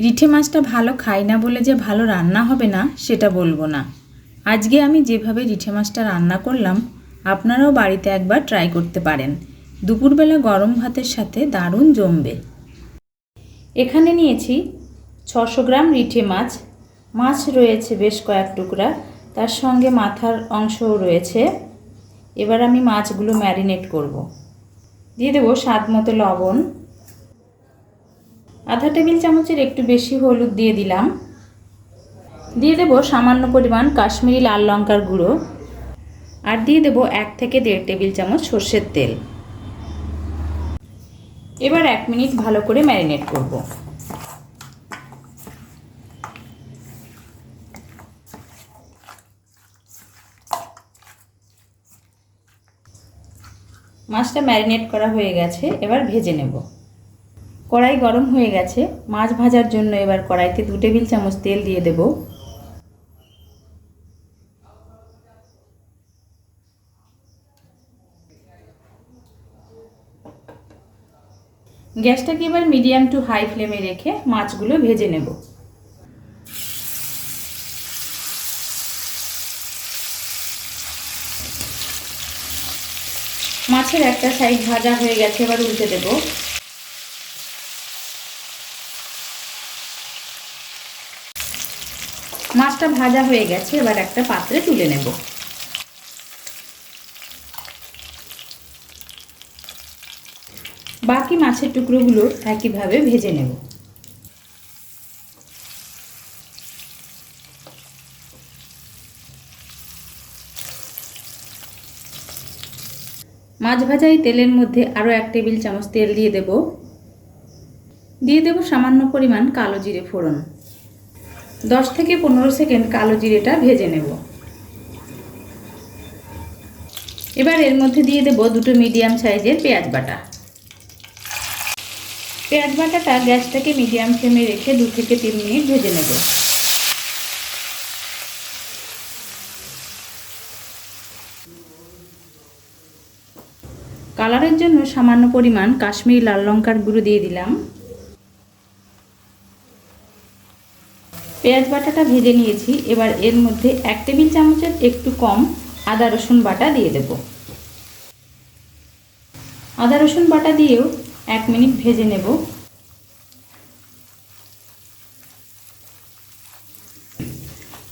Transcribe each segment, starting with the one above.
রিঠে মাছটা ভালো খাই না বলে যে ভালো রান্না হবে না, সেটা বলব না। আজকে আমি যেভাবে রিঠে মাছটা রান্না করলাম, আপনারাও বাড়িতে একবার ট্রাই করতে পারেন। দুপুরবেলা গরম ভাতের সাথে দারুণ জমবে। এখানে নিয়েছি ছশো গ্রাম রিঠে মাছ। মাছ রয়েছে বেশ কয়েক টুকরা, তার সঙ্গে মাথার অংশও রয়েছে। এবার আমি মাছগুলো ম্যারিনেট করব। দিয়ে দেবো স্বাদ মতো লবণ। আধা টেবিল চামচের একটু বেশি হলুদ দিয়ে দিলাম। দিয়ে দেবো সামান্য পরিমাণ কাশ্মীরি লাল লঙ্কার গুঁড়ো। আর দিয়ে দেবো এক থেকে দেড় টেবিল চামচ সর্ষের তেল। এবার এক মিনিট ভালো করে ম্যারিনেট করব। মাছটা ম্যারিনেট করা হয়ে গেছে, এবার ভেজে নেব। কড়াই গরম হয়ে গেছে। মাছ ভাজার জন্য এবার কড়াইতে দু টেবিল চামচ তেল দিয়ে দেব। গ্যাসটাকে এবার মিডিয়াম টু হাই ফ্লেমে রেখে মাছগুলো ভেজে নেব। মাছের একটা সাইড ভাজা হয়ে গেছে, এবার উল্টে দেব। মাছটা ভাজা হয়ে গেছে, এবার একটা পাত্রে তুলে নেব। বাকি মাছের টুকরোগুলো একইভাবে ভেজে নেব। মাছ ভাজা এই তেলের মধ্যে আরও এক টেবিল চামচ তেল দিয়ে দেব। দিয়ে দেব সামান্য পরিমাণ কালো জিরে ফোড়ন। দশ থেকে পনেরো সেকেন্ড কালো জিরেটা ভেজে নেব। এবার এর মধ্যে দিয়ে দেব দুটো মিডিয়াম সাইজের পেঁয়াজ বাটা। পেঁয়াজ বাটাটা গ্যাসটাকে মিডিয়াম ফ্লেমে রেখে দু থেকে তিন মিনিট ভেজে নেব। কালারের জন্য সামান্য পরিমাণ কাশ্মীরি লাল লঙ্কার গুঁড়ো দিয়ে দিলাম। পেঁয়াজ বাটাটা ভেজে নিয়েছি। এবার এর মধ্যে এক টেবিল চামচের একটু কম আদা রসুন বাটা দিয়ে দেব। আদা রসুন বাটা দিয়েও এক মিনিট ভেজে নেব।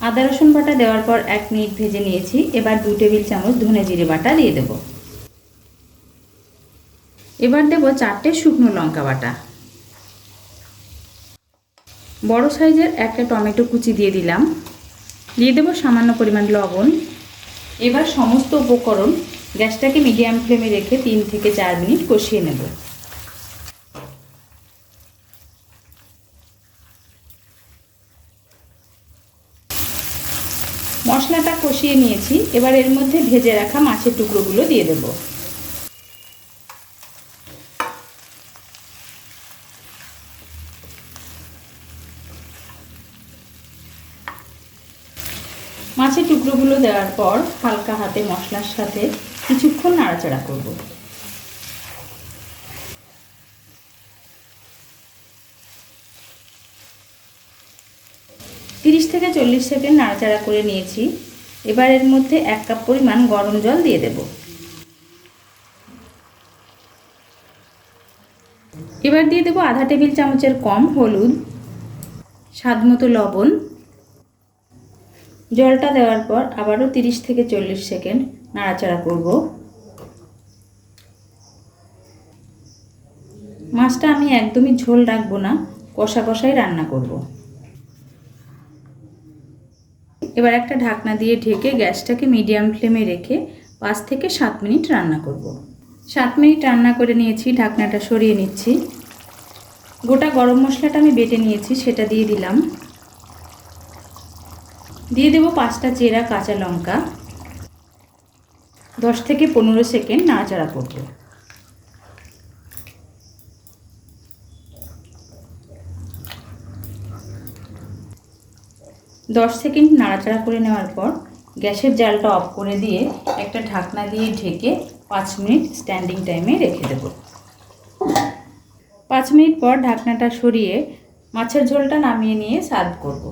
আদা রসুন বাটা দেওয়ার পর এক মিনিট ভেজে নিয়েছি। এবার দু টেবিল চামচ ধনে জিরে বাটা দিয়ে দেব। এবার দেব চারটে শুকনো লঙ্কা বাটা। বড় সাইজের একটা টমেটো কুচি দিয়ে দিলাম। দিয়ে দেবো সামান্য পরিমাণ লবণ। এবার সমস্ত উপকরণ গ্যাসটাকে মিডিয়াম ফ্লেমে রেখে তিন থেকে চার মিনিট কষিয়ে নেব। মশলাটা কষিয়ে নিয়েছি। এবার এর মধ্যে ভেজে রাখা মাছের টুকরোগুলো দিয়ে দেবো। মাছের টুকরোগুলো দেওয়ার পর হালকা হাতে মশলার সাথে কিছুক্ষণ নাড়াচাড়া করব। তিরিশ থেকে চল্লিশ সেকেন্ড নাড়াচাড়া করে নিয়েছি। এবার এর মধ্যে এক কাপ পরিমাণ গরম জল দিয়ে দেব। এবার দিয়ে দেবো আধা টেবিল চামচের কম হলুদ স্বাদ মতো লবণ জলটা দেওয়ার পর আবারও তিরিশ থেকে চল্লিশ সেকেন্ড নাড়াচাড়া করব। মাছটা আমি একদমই ঝোল রাখব না, কষা কষাই রান্না করব। এবার একটা ঢাকনা দিয়ে ঢেকে গ্যাসটাকে মিডিয়াম ফ্লেমে রেখে পাঁচ থেকে সাত মিনিট রান্না করব। সাত মিনিট রান্না করে নিয়েছি, ঢাকনাটা সরিয়ে নিচ্ছি। গোটা গরম মশলাটা আমি বেটে নিয়েছি, সেটা দিয়ে দিলাম। দিয়ে দেবো পাঁচটা চেরা কাঁচা লঙ্কা। দশ থেকে পনেরো সেকেন্ড নাড়াচাড়া করব। দশ সেকেন্ড নাড়াচাড়া করে নেওয়ার পর গ্যাসের জালটা অফ করে দিয়ে একটা ঢাকনা দিয়ে ঢেকে পাঁচ মিনিট স্ট্যান্ডিং টাইমে রেখে দেব। পাঁচ মিনিট পর ঢাকনাটা সরিয়ে মাছের ঝোলটা নামিয়ে নিয়ে সার্ভ করব।